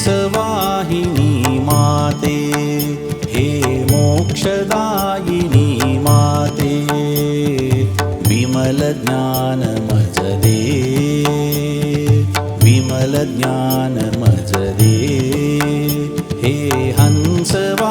केशवाहिनी माते। हे मोक्षदायिनी माते। विमलज्ञानमजदे विमलज्ञानमजदे हे हंसवा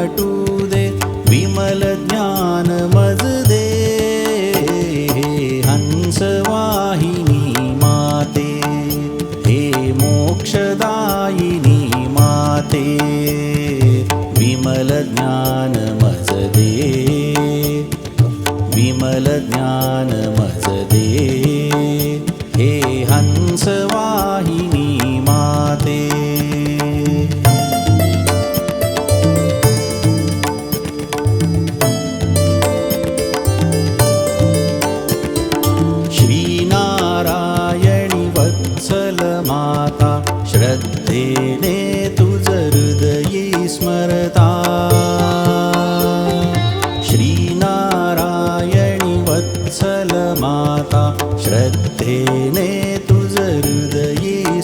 वाटू दे विमल ज्ञान मजदे हंस हंसवाहिनी माते हे मोक्षदायिनी माते. विमल ज्ञान मजदे विमल ज्ञान मजदे हे हंसवाहिनी माते.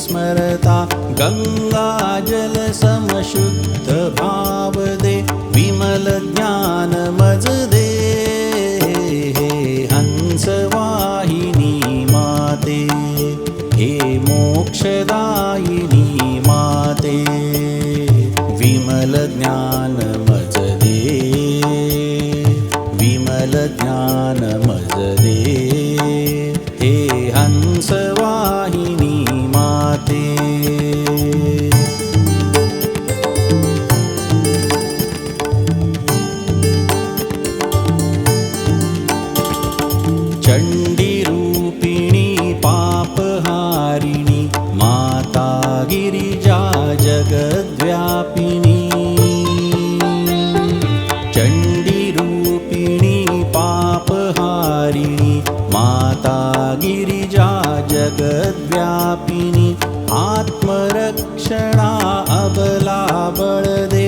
स्मरता गङ्गाजलसमशुद्ध भावदे विमल ज्ञान मजदे हे हंसवाहिनी माते हे मोक्षदायिनी माते विमल गिरिजा जगद्व्यापिनी चण्डीरूपिणी पापहारिणि माता गिरिजा जगद्व्यापिनी आत्मरक्षणा अबला बळदे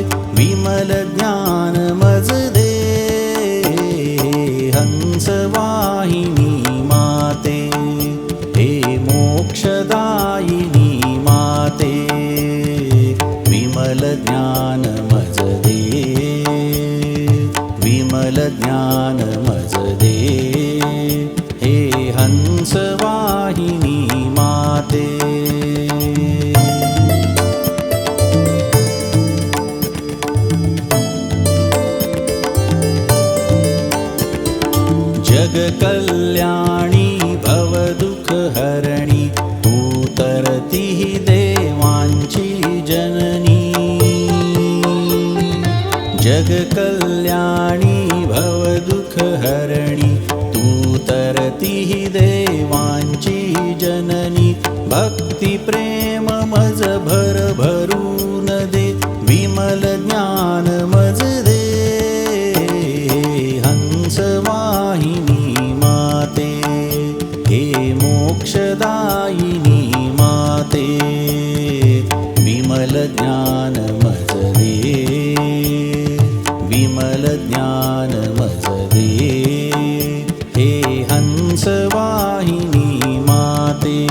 विमल ज्ञान मजदे हे हंसवाहिनी जगकल्याणी भवदुःखहरणि तू तरति हि देवाञ्ची जननी भक्तिप्रेममज मज भरभर विमल ज्ञान दे हंसवाहिनी माते हे मोक्षदायिनी माते विमल ज्ञान लज्ञान हे हंसवाहिनी माते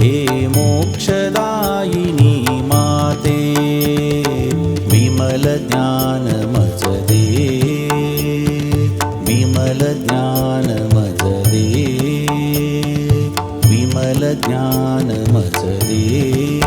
हे मोक्षदायिनी माते विमलज्ञानमसदे। विमलज्ञान वसदे